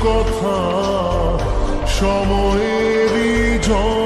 কথা সময়েরই ঝরা